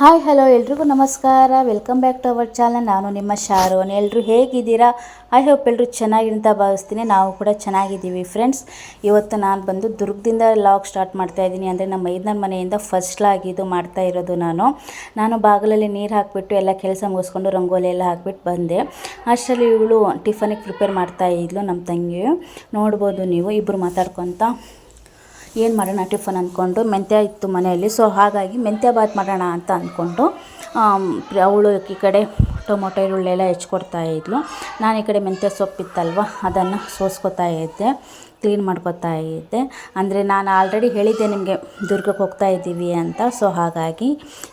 Hi, hello, ಎಲ್ರಿಗೂ ನಮಸ್ಕಾರ. Welcome back to our channel ನಾನು ನಿಮ್ಮ ಶಾರೋನ್. ಎಲ್ಲರೂ ಹೇಗಿದ್ದೀರಾ? ಐ ಹೋಪ್ ಎಲ್ಲರೂ ಚೆನ್ನಾಗಿರಂತ ಭಾವಿಸ್ತೀನಿ. ನಾವು ಕೂಡ ಚೆನ್ನಾಗಿದ್ದೀವಿ ಫ್ರೆಂಡ್ಸ್ ಇವತ್ತು ನಾನು ಬಂದು ದುರ್ಗದಿಂದ ಲಾಗ್ ಸ್ಟಾರ್ಟ್ ಮಾಡ್ತಾ ಇದ್ದೀನಿ. ಅಂದರೆ ನಮ್ಮ ಮೈದನ ಮನೆಯಿಂದ ಫಸ್ಟ್ ಲಾಗ್ ಇದು ಮಾಡ್ತಾ ಇರೋದು ನಾನು. ನಾನು ಬಾಗಿಲಲ್ಲಿ ನೀರು ಹಾಕಿಬಿಟ್ಟು ಎಲ್ಲ ಕೆಲಸ ಮುಗಿಸ್ಕೊಂಡು ರಂಗೋಲಿ ಎಲ್ಲ ಹಾಕಿಬಿಟ್ಟು ಬಂದೆ. ಅಷ್ಟರಲ್ಲಿ ಇವಳು ಟಿಫನಿಗೆ ಪ್ರಿಪೇರ್ ಮಾಡ್ತಾ ಇದ್ಲು ನಮ್ಮ ತಂಗಿ. ನೋಡ್ಬೋದು ನೀವು ಇಬ್ಬರು ಮಾತಾಡ್ಕೊತ. ಏನು ಮಾಡೋಣ ಟಿಫನ್ ಅಂದ್ಕೊಂಡು ಮೆಂತ್ಯ ಇತ್ತು ಮನೆಯಲ್ಲಿ. ಸೊ ಹಾಗಾಗಿ ಮೆಂತ್ಯ ಬಾತ್ ಮಾಡೋಣ ಅಂತ ಅಂದ್ಕೊಂಡು ಅವಳು ಈ ಕಡೆ ಟೊಮೊಟೊ, ಈರುಳ್ಳಿ ಎಲ್ಲ ಹೆಚ್ಕೊಡ್ತಾ ಇದ್ಲು. ನಾನು ಈ ಕಡೆ ಮೆಂತ್ಯ ಸೊಪ್ಪಿತ್ತಲ್ವ, ಅದನ್ನು ಸೋಸ್ಕೊತಾ ಇದ್ದೆ. ಕ್ಲೀನ್ ಮಾಡ್ಕೊತಾ ಇದ್ದೆ. ಅಂದರೆ ನಾನು ಆಲ್ರೆಡಿ ಹೇಳಿದ್ದೆ ನಿಮಗೆ ದುರ್ಗಕ್ಕೆ ಹೋಗ್ತಾ ಇದ್ದೀವಿ ಅಂತ. ಸೊ ಹಾಗಾಗಿ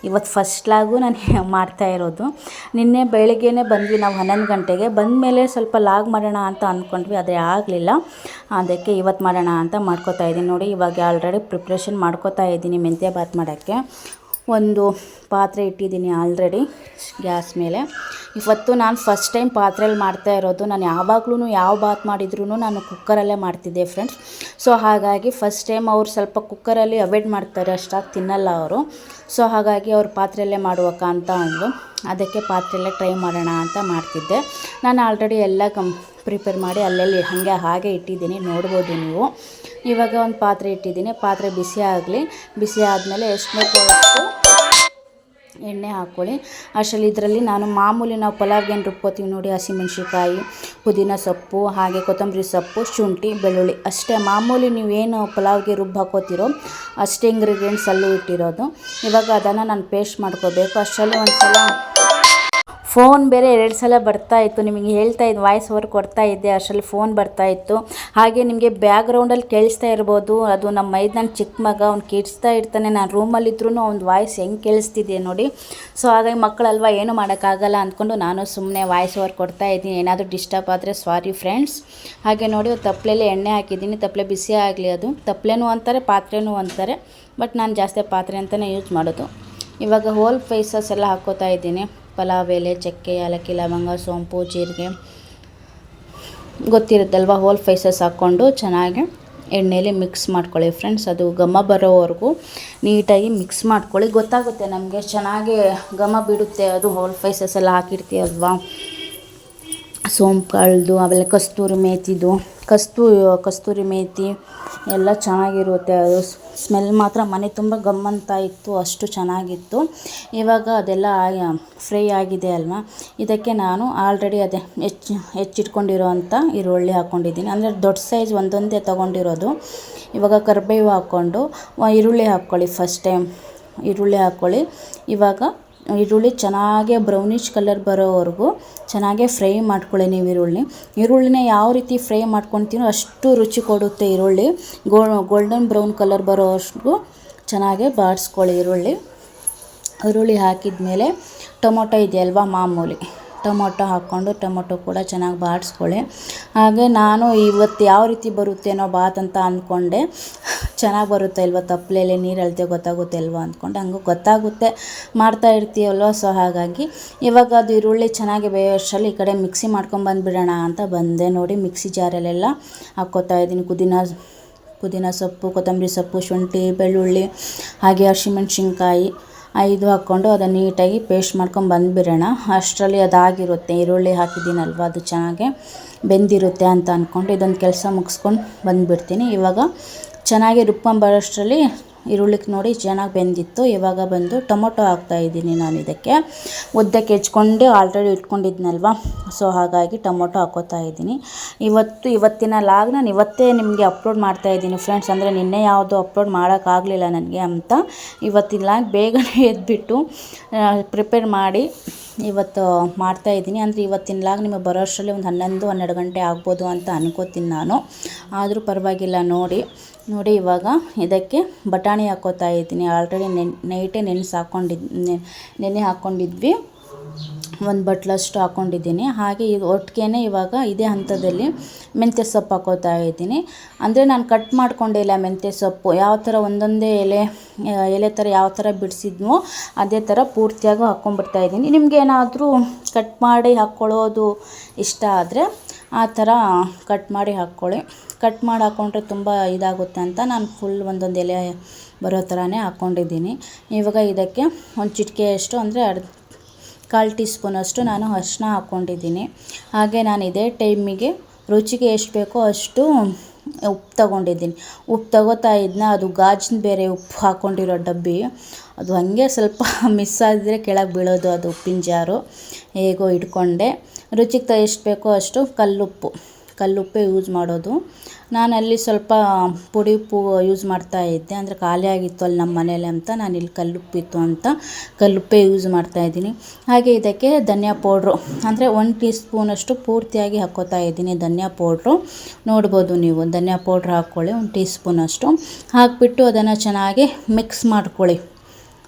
ಇವತ್ತು ಫಸ್ಟ್ ಲಾಗು ನಾನು ಮಾಡ್ತಾ ಇರೋದು. ನಿನ್ನೆ ಬೆಳಗ್ಗೆನೇ ಬಂದ್ವಿ ನಾವು ಹನ್ನೊಂದು ಗಂಟೆಗೆ. ಬಂದ ಮೇಲೆ ಸ್ವಲ್ಪ ಲಾಗ್ ಮಾಡೋಣ ಅಂತ ಅಂದ್ಕೊಂಡ್ವಿ ಆದರೆ ಆಗಲಿಲ್ಲ. ಅದಕ್ಕೆ ಇವತ್ತು ಮಾಡೋಣ ಅಂತ ಮಾಡ್ಕೋತಾ ಇದ್ದೀನಿ. ನೋಡಿ, ಇವಾಗ ಆಲ್ರೆಡಿ ಪ್ರಿಪ್ರೇಷನ್ ಮಾಡ್ಕೋತಾ ಇದ್ದೀನಿ ಮೆಂತ್ಯ ಬಾತ್ ಮಾಡೋಕ್ಕೆ. ಒಂದು ಪಾತ್ರೆ ಇಟ್ಟಿದ್ದೀನಿ ಆಲ್ರೆಡಿ ಗ್ಯಾಸ್ ಮೇಲೆ. ಇವತ್ತು ನಾನು ಫಸ್ಟ್ ಟೈಮ್ ಪಾತ್ರೆಯಲ್ಲಿ ಮಾಡ್ತಾ ಇರೋದು. ನಾನು ಯಾವಾಗ್ಲೂ ಯಾವ ಬಾತ್ ಮಾಡಿದ್ರೂ ನಾನು ಕುಕ್ಕರಲ್ಲೇ ಮಾಡ್ತಿದ್ದೆ ಫ್ರೆಂಡ್ಸ್ ಸೊ ಹಾಗಾಗಿ ಫಸ್ಟ್ ಟೈಮ್ ಅವ್ರು ಸ್ವಲ್ಪ ಕುಕ್ಕರಲ್ಲಿ ಅವಾಯ್ಡ್ ಮಾಡ್ತಾರೆ, ಅಷ್ಟಾಗಿ ತಿನ್ನಲ್ಲ ಅವರು. ಸೊ ಹಾಗಾಗಿ ಅವ್ರು ಪಾತ್ರೆಯಲ್ಲೇ ಮಾಡುವಕ್ಕ ಅಂತ ಅಂದರು ಅದಕ್ಕೆ ಪಾತ್ರೆಯಲ್ಲೇ ಟ್ರೈ ಮಾಡೋಣ ಅಂತ ಮಾಡ್ತಿದ್ದೆ. ನಾನು ಆಲ್ರೆಡಿ ಎಲ್ಲ ಕಂ ಪ್ರಿಪೇರ್ ಮಾಡಿ ಅಲ್ಲೆಲ್ಲಿ, ಹಾಗೆ ಹಾಗೆ ಇಟ್ಟಿದ್ದೀನಿ. ನೋಡ್ಬೋದು ನೀವು. ಇವಾಗ ಒಂದು ಪಾತ್ರೆ ಇಟ್ಟಿದ್ದೀನಿ. ಪಾತ್ರೆ ಬಿಸಿ ಆಗಲಿ. ಬಿಸಿ ಆದಮೇಲೆ ಎಷ್ಟು ಅಷ್ಟು ಎಣ್ಣೆ ಹಾಕ್ಕೊಳ್ಳಿ ಅಷ್ಟರಲ್ಲಿ ಇದರಲ್ಲಿ ನಾನು ಮಾಮೂಲಿ ನಾವು ಪಲಾವ್ಗೆ ಏನು ರುಬ್ಕೋತೀವಿ ನೋಡಿ ಹಸಿಮೆಣ್ಸಿಕಾಯಿ ಪುದೀನ ಸೊಪ್ಪು, ಹಾಗೆ ಕೊತ್ತಂಬರಿ ಸೊಪ್ಪು, ಶುಂಠಿ, ಬೆಳ್ಳುಳ್ಳಿ. ಅಷ್ಟೇ. ಮಾಮೂಲಿ ನೀವೇನು ಪಲಾವ್ಗೆ ರುಬ್ಬಿ ಹಾಕೋತಿರೋ ಅಷ್ಟೇ ಇಂಗ್ರೀಡಿಯೆಂಟ್ಸ್ ಅಲ್ಲೂ ಇಟ್ಟಿರೋದು. ಇವಾಗ ಅದನ್ನು ನಾನು ಪೇಸ್ಟ್ ಮಾಡ್ಕೋಬೇಕು. ಅಷ್ಟರಲ್ಲಿ ಒಂದು ಸಲ ಫೋನ್ ಬೇರೆ ಎರಡು ಸಲ ಬರ್ತಾ ಇತ್ತು. ನಿಮಗೆ ಹೇಳ್ತಾ ಇದ್ದು ವಾಯ್ಸ್ ಓವರ್ ಕೊಡ್ತಾ ಇದ್ದೆ, ಅಷ್ಟರಲ್ಲಿ ಫೋನ್ ಬರ್ತಾ ಇತ್ತು. ಹಾಗೆ ನಿಮಗೆ ಬ್ಯಾಕ್ಗ್ರೌಂಡಲ್ಲಿ ಕೇಳಿಸ್ತಾ ಇರ್ಬೋದು. ಅದು ನಮ್ಮ ಮೈದಾನ ಚಿಕ್ಕ ಮಗ, ಅವ್ನು ಕಿಡ್ಸ್ತಾ ಇರ್ತಾನೆ. ನಾನು ರೂಮಲ್ಲಿದ್ರೂ ಅವ್ನ ವಾಯ್ಸ್ ಹೆಂಗೆ ಕೇಳಿಸ್ತಿದೆ ನೋಡಿ. ಸೊ ಹಾಗಾಗಿ ಮಕ್ಕಳಲ್ವ ಏನು ಮಾಡೋಕ್ಕಾಗಲ್ಲ ಅಂದ್ಕೊಂಡು ನಾನು ಸುಮ್ಮನೆ ವಾಯ್ಸ್ ಓವರ್ ಕೊಡ್ತಾ ಇದ್ದೀನಿ. ಏನಾದರೂ ಡಿಸ್ಟರ್ಬ್ ಆದರೆ ಸಾರಿ ಫ್ರೆಂಡ್ಸ್ ಹಾಗೆ ನೋಡಿ ತಪ್ಪಲೆಯಲ್ಲಿ ಎಣ್ಣೆ ಹಾಕಿದ್ದೀನಿ. ತಪ್ಪಲೆ ಬಿಸಿ ಆಗಲಿ ಅದು. ತಪ್ಪಲೆನೂ ಅಂತಾರೆ, ಪಾತ್ರೆನೂ ಅಂತಾರೆ. ಬಟ್ ನಾನು ಜಾಸ್ತಿ ಪಾತ್ರೆ ಅಂತಲೇ ಯೂಸ್ ಮಾಡೋದು. ಇವಾಗ ಹೋಲ್ ಫೇಸಸ್ ಎಲ್ಲ ಹಾಕೋತಾ ಇದ್ದೀನಿ. ಪಲಾವ್ ಎಲೆ, ಚಕ್ಕೆ, ಏಲಕ್ಕಿ, ಲವಂಗ, ಸೋಂಪು, ಜೀರಿಗೆ ಗೊತ್ತಿರುತ್ತಲ್ವ? ಹೋಲ್ ಫೈಸಸ್ ಹಾಕ್ಕೊಂಡು ಚೆನ್ನಾಗಿ ಎಣ್ಣೆಯಲ್ಲಿ ಮಿಕ್ಸ್ ಮಾಡ್ಕೊಳ್ಳಿ ಫ್ರೆಂಡ್ಸ್ ಅದು ಘಮ ಬರೋವರೆಗೂ ನೀಟಾಗಿ ಮಿಕ್ಸ್ ಮಾಡ್ಕೊಳ್ಳಿ. ಗೊತ್ತಾಗುತ್ತೆ ನಮಗೆ ಚೆನ್ನಾಗಿ ಘಮ ಬಿಡುತ್ತೆ ಅದು ಹೋಲ್ ಫೈಸಸ್ ಎಲ್ಲ ಹಾಕಿರ್ತೀವಲ್ವಾ ಸೋಂಪು ಕಾಳ್ದು ಆಮೇಲೆ ಕಸ್ತೂರಿ ಮೇತಿದು, ಕಸ್ತೂ, ಕಸ್ತೂರಿ ಮೇಥಿ ಎಲ್ಲ ಚೆನ್ನಾಗಿರುತ್ತೆ. ಅದು ಸ್ಮೆಲ್ ಮಾತ್ರ ಮನೆ ತುಂಬ ಗಮ್ಮಂತ ಇತ್ತು, ಅಷ್ಟು ಚೆನ್ನಾಗಿತ್ತು. ಇವಾಗ ಅದೆಲ್ಲ ಫ್ರೈ ಆಗಿದೆ ಅಲ್ವಾ? ಇದಕ್ಕೆ ನಾನು ಆಲ್ರೆಡಿ ಅದೇ ಹೆಚ್ಚು, ಹೆಚ್ಚಿಟ್ಕೊಂಡಿರೋ ಅಂಥ ಈರುಳ್ಳಿ ಹಾಕ್ಕೊಂಡಿದ್ದೀನಿ. ಅಂದರೆ ದೊಡ್ಡ ಸೈಜ್ ಒಂದೊಂದೇ ತೊಗೊಂಡಿರೋದು. ಇವಾಗ ಕರಿಬೇವು ಹಾಕ್ಕೊಂಡು ಈರುಳ್ಳಿ ಹಾಕ್ಕೊಳ್ಳಿ ಫಸ್ಟ್ ಟೈಮ್ ಈರುಳ್ಳಿ ಹಾಕ್ಕೊಳ್ಳಿ. ಇವಾಗ ಈರುಳ್ಳಿ ಚೆನ್ನಾಗೆ ಬ್ರೌನಿಷ್ ಕಲರ್ ಬರೋವರೆಗೂ ಚೆನ್ನಾಗೆ ಫ್ರೈ ಮಾಡ್ಕೊಳ್ಳಿ ನೀವು ಈರುಳ್ಳಿ. ಈರುಳ್ಳಿನ ಯಾವ ರೀತಿ ಫ್ರೈ ಮಾಡ್ಕೊತೀನೋ ಅಷ್ಟು ರುಚಿ ಕೊಡುತ್ತೆ ಈರುಳ್ಳಿ. ಗೋಲ್ಡನ್ ಬ್ರೌನ್ ಕಲರ್ ಬರೋವರೆಗೂ ಚೆನ್ನಾಗೆ ಬಾಡಿಸ್ಕೊಳ್ಳಿ ಈರುಳ್ಳಿ. ಈರುಳ್ಳಿ ಹಾಕಿದ ಮೇಲೆ ಟೊಮೊಟೊ ಇದೆಯಲ್ವಾ ಮಾಮೂಲಿ. ಟೊಮೊಟೊ ಹಾಕ್ಕೊಂಡು ಟೊಮೊಟೊ ಕೂಡ ಚೆನ್ನಾಗಿ ಬಾಡಿಸ್ಕೊಳ್ಳಿ ಹಾಗೆ ನಾನು ಇವತ್ತು ಯಾವ ರೀತಿ ಬರುತ್ತೇನೋ ಬಾತ್ ಅಂತ ಅಂದ್ಕೊಂಡೆ ಚೆನ್ನಾಗಿ ಬರುತ್ತೆ ಇಲ್ವ ತಪ್ಪಲೆಯಲ್ಲಿ ನೀರು ಅಳತೆ ಗೊತ್ತಾಗುತ್ತೆ ಅಲ್ವಾ ಅಂದ್ಕೊಂಡು ಹಂಗೆ ಗೊತ್ತಾಗುತ್ತೆ. ಮಾಡ್ತಾ ಇರ್ತೀವಲ್ವ ಸೊ ಹಾಗಾಗಿ ಇವಾಗ ಅದು ಈರುಳ್ಳಿ ಚೆನ್ನಾಗಿ ಬೇಯೋಷ್ಟರಲ್ಲಿ ಈ ಕಡೆ ಮಿಕ್ಸಿ ಮಾಡ್ಕೊಂಬಂದುಬಿಡೋಣ ಅಂತ ಬಂದೆ. ನೋಡಿ ಮಿಕ್ಸಿ ಜಾರಲ್ಲೆಲ್ಲ ಹಾಕ್ಕೋತಾ ಇದ್ದೀನಿ. ಪುದೀನ ಪುದೀನ ಸೊಪ್ಪು, ಕೊತ್ತಂಬರಿ ಸೊಪ್ಪು, ಶುಂಠಿ, ಬೆಳ್ಳುಳ್ಳಿ, ಹಾಗೆ ಹಸಿಮೆಣ್ಸಿನ್ಕಾಯಿ. ಐದು ಹಾಕ್ಕೊಂಡು ಅದನ್ನು ನೀಟಾಗಿ ಪೇಸ್ಟ್ ಮಾಡ್ಕೊಂಡು ಬಂದುಬಿಡೋಣ. ಅಷ್ಟರಲ್ಲಿ ಅದಾಗಿರುತ್ತೆ. ಈರುಳ್ಳಿ ಹಾಕಿದ್ದೀನಲ್ವ? ಅದು ಚೆನ್ನಾಗಿ ಬೆಂದಿರುತ್ತೆ ಅಂತ ಅಂದ್ಕೊಂಡು ಇದೊಂದು ಕೆಲಸ ಮುಗಿಸ್ಕೊಂಡು ಬಂದುಬಿಡ್ತೀನಿ. ಇವಾಗ ಚೆನ್ನಾಗಿ ರುಬ್ಕೊಂಬರೋಷ್ಟರಲ್ಲಿ ಈರುಳ್ಳಿಗೆ ನೋಡಿ ಚೆನ್ನಾಗಿ ಬೆಂದಿತ್ತು. ಇವಾಗ ಬಂದು ಟೊಮೊಟೊ ಹಾಕ್ತಾಯಿದ್ದೀನಿ ನಾನು ಇದಕ್ಕೆ. ಉದ್ದಕ್ಕೆ ಹೆಚ್ಕೊಂಡು ಆಲ್ರೆಡಿ ಇಟ್ಕೊಂಡಿದ್ನಲ್ವ? ಸೊ ಹಾಗಾಗಿ ಟೊಮೊಟೊ ಹಾಕೋತಾ ಇದ್ದೀನಿ. ಇವತ್ತು ಇವತ್ತಿನ ಲಾಗ್ ನಾನು ಇವತ್ತೇ ನಿಮಗೆ ಅಪ್ಲೋಡ್ ಮಾಡ್ತಾ ಇದ್ದೀನಿ ಫ್ರೆಂಡ್ಸ್ ಅಂದರೆ ನಿನ್ನೆ ಯಾವುದು ಅಪ್ಲೋಡ್ ಮಾಡೋಕ್ಕಾಗಲಿಲ್ಲ ನನಗೆ ಅಂತ. ಇವತ್ತಿನ ಲಾಗ್ ಬೇಗನೆ ಎದ್ಬಿಟ್ಟು ಪ್ರಿಪೇರ್ ಮಾಡಿ ಇವತ್ತು ಮಾಡ್ತಾಯಿದ್ದೀನಿ ಅಂದರೆ ಇವತ್ತಿನ ಲಾಗ್ ನಿಮಗೆ ಬರೋ ಅಷ್ಟರಲ್ಲಿ ಒಂದು ಹನ್ನೊಂದು, ಹನ್ನೆರಡು ಗಂಟೆ ಆಗ್ಬೋದು ಅಂತ ಅನ್ಕೋತೀನಿ ನಾನು. ಆದರೂ ಪರವಾಗಿಲ್ಲ, ನೋಡಿ. ನೋಡಿ, ಇವಾಗ ಇದಕ್ಕೆ ಬಟಾಣಿ ಹಾಕೋತಾ ಇದ್ದೀನಿ. ಆಲ್ರೆಡಿ ನೆನ್ ನೈಟೇ ನೆನೆಸಿ ಹಾಕ್ಕೊಂಡಿದ್ದು ನೆನೆ ಹಾಕ್ಕೊಂಡಿದ್ವಿ ಒಂದು ಬಟ್ಲಷ್ಟು ಹಾಕ್ಕೊಂಡಿದ್ದೀನಿ ಹಾಗೆ ಇದು ಒಟ್ಟಿಗೆ ಇವಾಗ ಇದೇ ಹಂತದಲ್ಲಿ ಮೆಂತ್ಯ ಸೊಪ್ಪು ಹಾಕೋತಾ ಇದ್ದೀನಿ. ಅಂದರೆ ನಾನು ಕಟ್ ಮಾಡ್ಕೊಂಡಿಲ್ಲ ಮೆಂತ್ಯ ಸೊಪ್ಪು. ಯಾವ ಥರ ಒಂದೊಂದೇ ಎಲೆ ಎಲೆ ಥರ ಯಾವ ಥರ ಬಿಡಿಸಿದ್ನೋ ಅದೇ ಥರ ಪೂರ್ತಿಯಾಗಿ ಹಾಕ್ಕೊಂಡ್ಬಿಡ್ತಾ ಇದ್ದೀನಿ. ನಿಮಗೆ ಏನಾದರೂ ಕಟ್ ಮಾಡಿ ಹಾಕ್ಕೊಳ್ಳೋದು ಇಷ್ಟ ಆದರೆ ಆ ಥರ ಕಟ್ ಮಾಡಿ ಹಾಕ್ಕೊಳ್ಳಿ ಕಟ್ ಮಾಡಿ ಹಾಕ್ಕೊಂಡ್ರೆ ತುಂಬ ಇದಾಗುತ್ತೆ ಅಂತ ನಾನು ಫುಲ್ ಒಂದೊಂದು ಎಲೆ ಬರೋ ಥರನೇ ಹಾಕ್ಕೊಂಡಿದ್ದೀನಿ ಇವಾಗ ಇದಕ್ಕೆ ಒಂದು ಚಿಟಿಕೆಯಷ್ಟು ಅಂದರೆ ಅರ್ಧ ಕಾಲು ಟೀ ಸ್ಪೂನಷ್ಟು ನಾನು ಅರಿಶಿನ ಹಾಕ್ಕೊಂಡಿದ್ದೀನಿ. ಹಾಗೆ ನಾನು ಇದೇ ಟೈಮಿಗೆ ರುಚಿಗೆ ಎಷ್ಟು ಬೇಕೋ ಅಷ್ಟು ಉಪ್ಪು ತಗೊಂಡಿದ್ದೀನಿ. ಉಪ್ಪು ತಗೋತಾ ಇದ್ನ, ಅದು ಗಾಜಿನ ಬೇರೆ ಉಪ್ಪು ಹಾಕ್ಕೊಂಡಿರೋ ಡಬ್ಬಿ, ಅದು ಹಾಗೆ ಸ್ವಲ್ಪ ಮಿಸ್ ಆದರೆ ಕೆಳಗೆ ಬೀಳೋದು ಅದು ಉಪ್ಪಿನ ಜಾರು. ಹೇಗೋ ಇಟ್ಕೊಂಡೆ. ರುಚಿಗೆ ತ, ಎಷ್ಟು ಬೇಕೋ ಅಷ್ಟು ಕಲ್ಲುಪ್ಪು, ಕಲ್ಲುಪ್ಪೇ ಯೂಸ್ ಮಾಡೋದು. ನಾನಲ್ಲಿ ಸ್ವಲ್ಪ ಪುಡಿ ಉಪ್ಪು ಯೂಸ್ ಮಾಡ್ತಾ ಇದ್ದೆ. ಅಂದರೆ ಖಾಲಿ ಆಗಿತ್ತು ಅಲ್ಲಿ ನಮ್ಮ ಮನೇಲಿ ಅಂತ. ನಾನು ಇಲ್ಲಿ ಕಲ್ಲುಪ್ಪಿತ್ತು ಅಂತ ಕಲ್ಲುಪ್ಪೇ ಯೂಸ್ ಮಾಡ್ತಾ ಇದ್ದೀನಿ. ಹಾಗೆ ಇದಕ್ಕೆ ಧನಿಯಾ ಪೌಡ್ರು. ಅಂದರೆ ಒನ್ ಟೀ ಸ್ಪೂನಷ್ಟು ಪೂರ್ತಿಯಾಗಿ ಹಾಕೋತಾ ಇದ್ದೀನಿ ಧನಿಯಾ ಪೌಡ್ರು. ನೋಡ್ಬೋದು ನೀವು, ಧನಿಯಾ ಪೌಡ್ರ್ ಹಾಕ್ಕೊಳ್ಳಿ, ಒಂದು ಟೀ ಸ್ಪೂನಷ್ಟು ಹಾಕಿಬಿಟ್ಟು ಅದನ್ನು ಚೆನ್ನಾಗಿ ಮಿಕ್ಸ್ ಮಾಡ್ಕೊಳ್ಳಿ.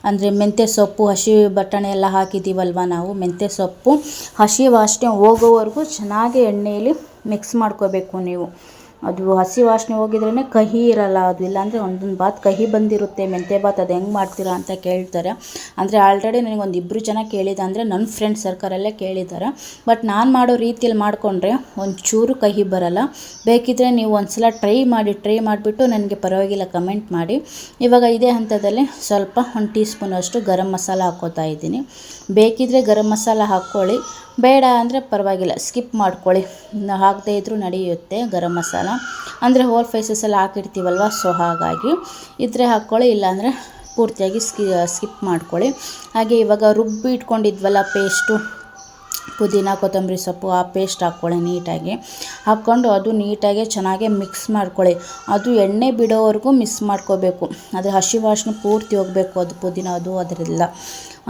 ಅಂದರೆ ಮೆಂತ್ಯ ಸೊಪ್ಪು, ಹಸಿ ಬಟಾಣಿ ಎಲ್ಲ ಹಾಕಿದ್ದೀವಲ್ವ ನಾವು? ಮೆಂತ್ಯ ಸೊಪ್ಪು, ಹಸಿ ವಾಸನೆ ಹೋಗೋವರೆಗೂ ಚೆನ್ನಾಗಿ ಎಣ್ಣೆಯಲ್ಲಿ ಮಿಕ್ಸ್ ಮಾಡ್ಕೋಬೇಕು ನೀವು. ಅದು ಹಸಿ ವಾಸನೆ ಹೋಗಿದ್ರೇ ಕಹಿ ಇರಲ್ಲ, ಅದು ಇಲ್ಲಾಂದರೆ ಒಂದೊಂದು ಬಾತ್ ಕಹಿ ಬಂದಿರುತ್ತೆ, ಮೆಂತ್ಯ ಬಾತ್ ಅದು ಹೆಂಗೆ ಮಾಡ್ತೀರಾ ಅಂತ ಕೇಳ್ತಾರೆ. ಅಂದರೆ ಆಲ್ರೆಡಿ ನನಗೊಂದು ಇಬ್ಬರು ಜನ ಕೇಳಿದ, ಅಂದರೆ ನನ್ನ ಫ್ರೆಂಡ್ ಸರ್ಕಲಲ್ಲೇ ಕೇಳಿದ್ದಾರೆ. ಬಟ್ ನಾನು ಮಾಡೋ ರೀತಿಯಲ್ಲಿ ಮಾಡಿಕೊಂಡ್ರೆ ಒಂಚೂರು ಕಹಿ ಬರಲ್ಲ. ಬೇಕಿದ್ದರೆ ನೀವು ಒಂದು ಸಲ ಟ್ರೈ ಮಾಡಿ ಟ್ರೈ ಮಾಡಿಬಿಟ್ಟು ನನಗೆ ಪರವಾಗಿಲ್ಲ ಕಮೆಂಟ್ ಮಾಡಿ. ಇವಾಗ ಇದೇ ಹಂತದಲ್ಲಿ ಸ್ವಲ್ಪ ಒಂದು ಟೀ ಸ್ಪೂನಷ್ಟು ಗರಂ ಮಸಾಲ ಹಾಕ್ಕೋತಾ ಇದ್ದೀನಿ. ಬೇಕಿದ್ದರೆ ಗರಂ ಮಸಾಲ ಹಾಕ್ಕೊಳ್ಳಿ. ಬೇಡ ಅಂದರೆ ಪರವಾಗಿಲ್ಲ ಸ್ಕಿಪ್ ಮಾಡ್ಕೊಳ್ಳಿ. ಹಾಕದೇ ಇದ್ದರೂ ನಡೆಯುತ್ತೆ ಗರಂ ಮಸಾಲ. ಅಂದರೆ ಹೋಲ್ ಫೈಸಸ್ಸೆಲ್ಲ ಹಾಕಿರ್ತೀವಲ್ವ ಸೊ ಹಾಗಾಗಿ ಇದ್ರೆ ಹಾಕ್ಕೊಳ್ಳಿ ಇಲ್ಲಾಂದರೆ ಪೂರ್ತಿಯಾಗಿ ಸ್ಕಿ ಸ್ಕಿಪ್ ಮಾಡ್ಕೊಳ್ಳಿ. ಹಾಗೆ ಇವಾಗ ರುಬ್ಬಿ ಇಟ್ಕೊಂಡಿದ್ವಲ್ಲ ಪೇಸ್ಟು ಪುದೀನ ಕೊತ್ತಂಬರಿ ಸೊಪ್ಪು, ಆ ಪೇಸ್ಟ್ ಹಾಕ್ಕೊಳ್ಳಿ ನೀಟಾಗಿ. ಹಾಕ್ಕೊಂಡು ಅದು ನೀಟಾಗಿ ಚೆನ್ನಾಗಿ ಮಿಕ್ಸ್ ಮಾಡ್ಕೊಳ್ಳಿ. ಅದು ಎಣ್ಣೆ ಬಿಡೋವರೆಗೂ ಮಿಕ್ಸ್ ಮಾಡ್ಕೋಬೇಕು. ಅದು ಹಸಿ ವಾಸನೆ ಪೂರ್ತಿ ಹೋಗಬೇಕು ಅದು ಪುದೀನ, ಅದು ಅದರೆಲ್ಲ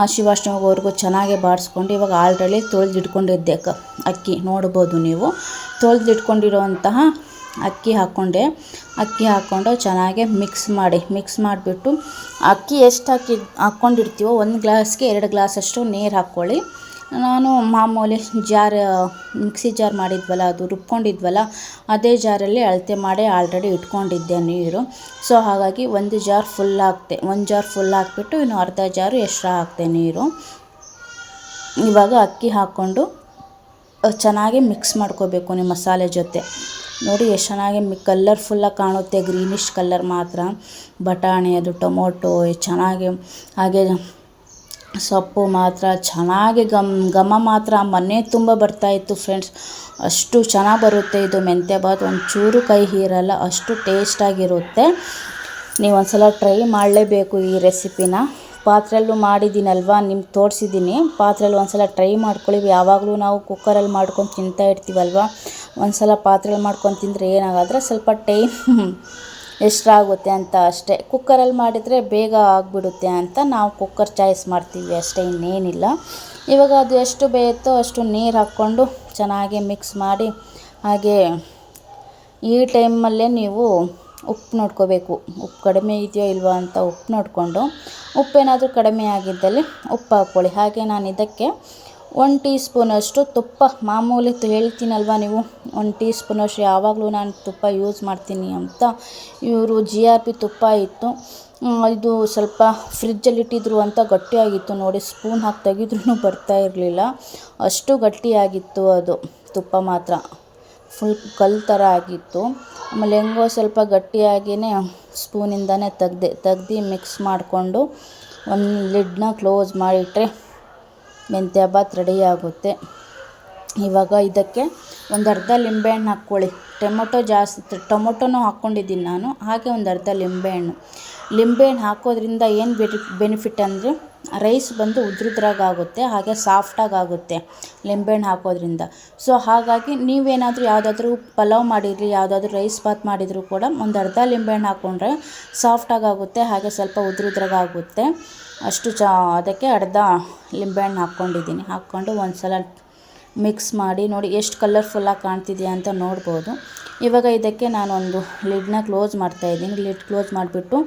ಹಸಿ ವಾಸನೆ ಹೋಗೋವರೆಗೂ ಚೆನ್ನಾಗಿ ಬಾಡಿಸ್ಕೊಂಡು ಇವಾಗ ಆಲ್ರೆಡಿ ತೊಳೆದಿಟ್ಕೊಂಡಿದ್ದೆ ಅಕ್ಕಿ ನೋಡ್ಬೋದು ನೀವು. ತೊಳೆದಿಟ್ಕೊಂಡಿರೋಂತಹ ಅಕ್ಕಿ ಹಾಕ್ಕೊಂಡೆ. ಅಕ್ಕಿ ಹಾಕ್ಕೊಂಡು ಚೆನ್ನಾಗಿ ಮಿಕ್ಸ್ ಮಾಡಿ. ಮಿಕ್ಸ್ ಮಾಡಿಬಿಟ್ಟು ಅಕ್ಕಿ ಎಷ್ಟು ಹಾಕಿ, ಹಾಕ್ಕೊಂಡಿರ್ತೀವೋ ಒಂದು ಗ್ಲಾಸ್ಗೆ ಎರಡು ಗ್ಲಾಸಷ್ಟು ನೀರು ಹಾಕ್ಕೊಳ್ಳಿ. ನಾನು ಮಾಮೂಲಿ ಜಾರ್, ಮಿಕ್ಸಿ ಜಾರ್ ಮಾಡಿದ್ವಲ್ಲ, ಅದು ರುಬ್ಕೊಂಡಿದ್ವಲ್ಲ, ಅದೇ ಜಾರಲ್ಲಿ ಅಳತೆ ಮಾಡಿ ಆಲ್ರೆಡಿ ಇಟ್ಕೊಂಡಿದ್ದೆ ನೀರು. ಸೊ, ಹಾಗಾಗಿ ಒಂದು ಜಾರ್ ಫುಲ್ ಹಾಕ್ತೆ ಒಂದು ಜಾರ್ ಫುಲ್ ಹಾಕ್ಬಿಟ್ಟು ಇನ್ನು ಅರ್ಧ ಜಾರು ಎಕ್ಸ್ಟ್ರಾ ಹಾಕ್ತೆ ನೀರು. ಇವಾಗ ಅಕ್ಕಿ ಹಾಕ್ಕೊಂಡು ಚೆನ್ನಾಗಿ ಮಿಕ್ಸ್ ಮಾಡ್ಕೋಬೇಕು ನಿಮ್ಮ ಮಸಾಲೆ ಜೊತೆ. ನೋಡಿ, ಎಷ್ಟು ಚೆನ್ನಾಗಿ ಮಿ ಕಲರ್ಫುಲ್ಲಾಗಿ ಕಾಣುತ್ತೆ ಗ್ರೀನಿಶ್ ಕಲ್ಲರ್ ಮಾತ್ರ. ಬಟಾಣಿ, ಅದು ಟೊಮೊಟೊ, ಚೆನ್ನಾಗಿ ಹಾಗೆ ಸೊಪ್ಪು ಮಾತ್ರ, ಚೆನ್ನಾಗಿ ಘಮ್ ಘಮ ಮಾತ್ರ ಮನೆ ತುಂಬ ಬರ್ತಾಯಿತ್ತು ಫ್ರೆಂಡ್ಸ್ ಅಷ್ಟು ಚೆನ್ನಾಗಿ ಬರುತ್ತೆ ಇದು ಮೆಂತ್ಯ ಬಾತ್ ಒಂಚೂರು ಕೈ ಹೀರಲ್ಲ, ಅಷ್ಟು ಟೇಸ್ಟಾಗಿರುತ್ತೆ ನೀವು ಒಂದು ಸಲ ಟ್ರೈ ಮಾಡಲೇಬೇಕು ಈ ರೆಸಿಪಿನ ಪಾತ್ರೆಯಲ್ಲೂ ಮಾಡಿದ್ದೀನಲ್ವಾ ನಿಮ್ಗೆ ತೋರಿಸಿದ್ದೀನಿ. ಪಾತ್ರೆಯಲ್ಲಿ ಒಂದು ಸಲ ಟ್ರೈ ಮಾಡ್ಕೊಳ್ಳಿ. ಯಾವಾಗಲೂ ನಾವು ಕುಕ್ಕರಲ್ಲಿ ಮಾಡ್ಕೊಂಡು ತಿಂತಾ ಇರ್ತೀವಲ್ವ? ಒಂದು ಸಲ ಪಾತ್ರೆಯಲ್ಲಿ ಮಾಡ್ಕೊಂಡು ತಿಂದರೆ ಏನಾಗಾದ್ರೆ ಸ್ವಲ್ಪ ಟೈಮ್ ಎಷ್ಟಾಗುತ್ತೆ ಅಂತ ಅಷ್ಟೇ. ಕುಕ್ಕರಲ್ಲಿ ಮಾಡಿದರೆ ಬೇಗ ಆಗಿಬಿಡುತ್ತೆ ಅಂತ ನಾವು ಕುಕ್ಕರ್ ಚಾಯ್ಸ್ ಮಾಡ್ತೀವಿ ಅಷ್ಟೇ, ಇನ್ನೇನಿಲ್ಲ. ಇವಾಗ ಅದು ಎಷ್ಟು ಬೇಯುತ್ತೋ ಅಷ್ಟು ನೀರು ಹಾಕ್ಕೊಂಡು ಚೆನ್ನಾಗಿ ಮಿಕ್ಸ್ ಮಾಡಿ, ಹಾಗೆ ಈ ಟೈಮಲ್ಲೇ ನೀವು ಉಪ್ಪು ನೋಡ್ಕೋಬೇಕು. ಉಪ್ಪು ಕಡಿಮೆ ಇದೆಯೋ ಇಲ್ವೋ ಅಂತ ಉಪ್ಪು ನೋಡಿಕೊಂಡು, ಉಪ್ಪೇನಾದರೂ ಕಡಿಮೆ ಆಗಿದ್ದಲ್ಲಿ ಉಪ್ಪು ಹಾಕ್ಕೊಳ್ಳಿ. ಹಾಗೆ ನಾನು ಇದಕ್ಕೆ ಒನ್ ಟೀ ಸ್ಪೂನಷ್ಟು ತುಪ್ಪ. ಮಾಮೂಲಿ ಹೇಳ್ತೀನಲ್ವ ನೀವು? ಒಂದು ಟೀ ಸ್ಪೂನಷ್ಟು ಯಾವಾಗಲೂ ನಾನು ತುಪ್ಪ ಯೂಸ್ ಮಾಡ್ತೀನಿ ಅಂತ. ಇವರು ಜಿ ಆರ್ ಪಿ ತುಪ್ಪ ಇತ್ತು. ಇದು ಸ್ವಲ್ಪ ಫ್ರಿಜ್ಜಲ್ಲಿ ಇಟ್ಟಿದ್ರು ಅಂತ ಗಟ್ಟಿಯಾಗಿತ್ತು. ನೋಡಿ ಸ್ಪೂನ್ ಹಾಕಿ ತೆಗೆದ್ರೂ ಬರ್ತಾ ಇರಲಿಲ್ಲ. ಅಷ್ಟು ಗಟ್ಟಿಯಾಗಿತ್ತು ಅದು ತುಪ್ಪ ಮಾತ್ರ. ಫುಲ್ ಕಲ್ಲು ಥರ ಆಗಿತ್ತು. ಆಮೇಲೆ ಹೆಂಗೋ ಸ್ವಲ್ಪ ಗಟ್ಟಿಯಾಗಿಯೇ ಸ್ಪೂನಿಂದನೇ ತೆಗ್ದೆ, ತೆಗ್ದು ಮಿಕ್ಸ್ ಮಾಡಿಕೊಂಡು ಒಂದು ಲಿಡ್ನ ಕ್ಲೋಸ್ ಮಾಡಿಟ್ರೆ ಮೆಂತ್ಯ ಬಾತ್ ರೆಡಿ ಆಗುತ್ತೆ. ಇವಾಗ ಇದಕ್ಕೆ ಒಂದು ಅರ್ಧ ಲಿಂಬೆಹಣ್ಣು ಹಾಕ್ಕೊಳ್ಳಿ. ಟೊಮೊಟೊ ಜಾಸ್ತಿ, ಟೊಮೊಟೊನೂ ಹಾಕ್ಕೊಂಡಿದ್ದೀನಿ ನಾನು, ಹಾಗೆ ಒಂದು ಅರ್ಧ ಲಿಂಬೆಹಣ್ಣು ಲಿಂಬೆಹಣ್ಣು ಹಾಕೋದ್ರಿಂದ ಏನು ಬೆನಿ ಬೆನಿಫಿಟ್ ಅಂದರೆ, ರೈಸ್ ಬಂದು ಉದ್ರುದ್ರಾಗುತ್ತೆ ಹಾಗೆ ಸಾಫ್ಟಾಗಿ ಆಗುತ್ತೆ ಲಿಂಬೆಹಣ್ಣು ಹಾಕೋದ್ರಿಂದ. ಸೊ, ಹಾಗಾಗಿ ನೀವೇನಾದರೂ ಯಾವುದಾದ್ರೂ ಪಲಾವ್ ಮಾಡಿರಲಿ ಯಾವುದಾದ್ರೂ ರೈಸ್ ಬಾತ್ ಮಾಡಿದರೂ ಕೂಡ ಒಂದು ಅರ್ಧ ಲಿಂಬೆಹಣ್ಣು ಹಾಕ್ಕೊಂಡ್ರೆ ಸಾಫ್ಟಾಗಿ ಆಗುತ್ತೆ ಹಾಗೆ ಸ್ವಲ್ಪ ಉದ್ರುದ್ರಾಗುತ್ತೆ ಅಷ್ಟು ಚ, ಅದಕ್ಕೆ ಅರ್ಧ ಲಿಂಬೆಹಣ್ಣು ಹಾಕ್ಕೊಂಡಿದ್ದೀನಿ. ಹಾಕ್ಕೊಂಡು ಒಂದು ಸಲ ಮಿಕ್ಸ್ ಮಾಡಿ ನೋಡಿ ಎಷ್ಟು ಕಲರ್ಫುಲ್ಲಾಗಿ ಕಾಣ್ತಿದೆಯಾ ಅಂತ ನೋಡ್ಬೋದು. ಇವಾಗ ಇದಕ್ಕೆ ನಾನೊಂದು ಲಿಡ್ನ ಕ್ಲೋಸ್ ಮಾಡ್ತಾ ಇದ್ದೀನಿ. ಲಿಡ್ ಕ್ಲೋಸ್ ಮಾಡಿಬಿಟ್ಟು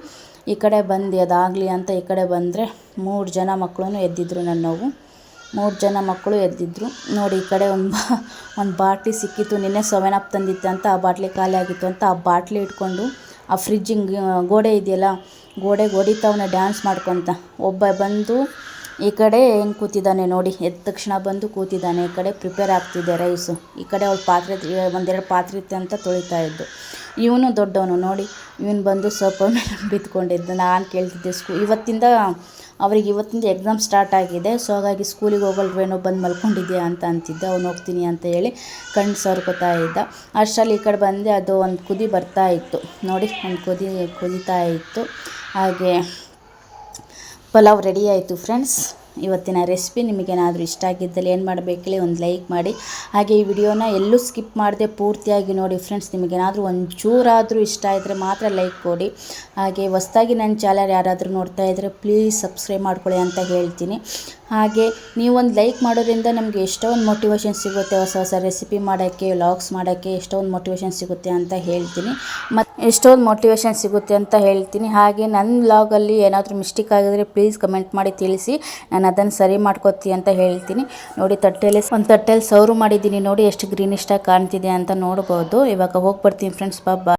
ಈ ಕಡೆ ಬಂದು ಅದಾಗಲಿ ಅಂತ ಈ ಕಡೆ ಬಂದರೆ ಮೂರು ಜನ ಮಕ್ಕಳು ಎದ್ದಿದ್ರು ನನ್ನವು ಮೂರು ಜನ ಮಕ್ಕಳು ಎದ್ದಿದ್ರು. ನೋಡಿ ಈ ಕಡೆ ಒಂದು ಒಂದು ಬಾಟ್ಲಿ ಸಿಕ್ಕಿತ್ತು. ನಿನ್ನೆ ಸೆವೆನ್ ಅಪ್ ತಂದಿತ್ತು ಅಂತ ಆ ಬಾಟ್ಲಿ ಖಾಲಿ ಆಗಿತ್ತು ಅಂತ ಆ ಬಾಟ್ಲಿ ಇಟ್ಕೊಂಡು ಆ ಫ್ರಿಜ್ಜಿಂಗ್ ಗೋಡೆ ಇದೆಯಲ್ಲ ಗೋಡೆಗೆ ಹೊಡಿತಾವನೆ ಡ್ಯಾನ್ಸ್ ಮಾಡ್ಕೊತ. ಒಬ್ಬ ಬಂದು ಈ ಕಡೆ ಏನು ಕೂತಿದ್ದಾನೆ ನೋಡಿ, ಎದ್ದ ತಕ್ಷಣ ಬಂದು ಕೂತಿದ್ದಾನೆ, ಈ ಕಡೆ ಪ್ರಿಪೇರ್ ಆಗ್ತಿದೆ ರೈಸು ಈ ಕಡೆ ಅವ್ಳು ಪಾತ್ರೆ, ಒಂದೆರಡು ಪಾತ್ರೆ ಇತ್ತು ಅಂತ ತೊಳಿತಾ ಇದ್ದು. ಇವನು ದೊಡ್ಡವನು ನೋಡಿ, ಇವನು ಬಂದು ಸೋಫಾ ಮೇಲೆ ನಾನು ಕೇಳ್ತಿದ್ದೆ ಸ್ಕೂ ಇವತ್ತಿಂದ ಅವ್ರಿಗೆ ಇವತ್ತಿಂದ ಎಕ್ಸಾಮ್ ಸ್ಟಾರ್ಟ್ ಆಗಿದೆ ಸೊ ಹಾಗಾಗಿ ಸ್ಕೂಲಿಗೆ ಹೋಗಲ್ವೇನೋ ಬಂದು ಮಲ್ಕೊಂಡಿದ್ಯಾ ಅಂತ ಅಂತಿದ್ದೆ. ಅವ್ನು ಹೋಗ್ತೀನಿ ಅಂತ ಹೇಳಿ ಕಣ್ಣು ಸರ್ಕೋತಾ ಇದ್ದ. ಅಷ್ಟರಲ್ಲಿ ಈ ಕಡೆ ಬಂದೆ, ಅದು ಒಂದು ಕುದಿ ಬರ್ತಾ ಇತ್ತು. ನೋಡಿ, ಒಂದು ಕುದಿ ಕುದಿತಾ ಇತ್ತು. ಹಾಗೆ ಪಲಾವ್ ರೆಡಿ ಆಯಿತು ಫ್ರೆಂಡ್ಸ್. ಇವತ್ತಿನ ರೆಸಿಪಿ ನಿಮಗೇನಾದರೂ ಇಷ್ಟ ಆಗಿದ್ದಲ್ಲಿ ಏನು ಮಾಡಬೇಕೇಳಿ ಒಂದು ಲೈಕ್ ಮಾಡಿ. ಹಾಗೆ ಈ ವಿಡಿಯೋನ ಎಲ್ಲೂ ಸ್ಕಿಪ್ ಮಾಡದೆ ಪೂರ್ತಿಯಾಗಿ ನೋಡಿ ಫ್ರೆಂಡ್ಸ್, ನಿಮಗೇನಾದರೂ ಒಂಚೂರಾದರೂ ಇಷ್ಟ ಇದ್ದರೆ ಮಾತ್ರ ಲೈಕ್ ಕೊಡಿ. ಹಾಗೆ ಹೊಸ್ದಾಗಿ ನನ್ನ ಚಾನಲ್ ಯಾರಾದರೂ ನೋಡ್ತಾ ಇದ್ದರೆ ಪ್ಲೀಸ್ ಸಬ್ಸ್ಕ್ರೈಬ್ ಮಾಡ್ಕೊಳ್ಳಿ ಅಂತ ಹೇಳ್ತೀನಿ. ಹಾಗೆ ನೀವೊಂದು ಲೈಕ್ ಮಾಡೋದ್ರಿಂದ ನಮಗೆ ಎಷ್ಟೊಂದು ಮೋಟಿವೇಶನ್ ಸಿಗುತ್ತೆ ಹೊಸ ಹೊಸ ರೆಸಿಪಿ ಮಾಡೋಕ್ಕೆ ವ್ಲಾಗ್ಸ್ ಮಾಡೋಕ್ಕೆ ಎಷ್ಟೊಂದು ಮೋಟಿವೇಶನ್ ಸಿಗುತ್ತೆ ಅಂತ ಹೇಳ್ತೀನಿ. ಮತ್ತು ಎಷ್ಟೊಂದು ಮೋಟಿವೇಶನ್ ಸಿಗುತ್ತೆ ಅಂತ ಹೇಳ್ತೀನಿ. ಹಾಗೆ ನನ್ನ ವ್ಲಾಗಲ್ಲಿ ಏನಾದರೂ ಮಿಸ್ಟೇಕ್ ಆಗಿದ್ರೆ ಪ್ಲೀಸ್ ಕಮೆಂಟ್ ಮಾಡಿ ತಿಳಿಸಿ. ನಾನು ಅದನ್ನು ಸರಿ ಮಾಡ್ಕೋತೀನಿ ಅಂತ ಹೇಳ್ತೀನಿ. ನೋಡಿ, ತಟ್ಟೆಯಲ್ಲಿ ಒಂದು ತಟ್ಟೆಯಲ್ಲಿ ಸೌರು ಮಾಡಿದ್ದೀನಿ. ನೋಡಿ, ಎಷ್ಟು ಗ್ರೀನಿಷ್ಟಾಗಿ ಕಾಣ್ತಿದೆ ಅಂತ ನೋಡ್ಬೋದು. ಇವಾಗ ಹೋಗಿ ಬರ್ತೀನಿ ಫ್ರೆಂಡ್ಸ್ ಬಾಬಾ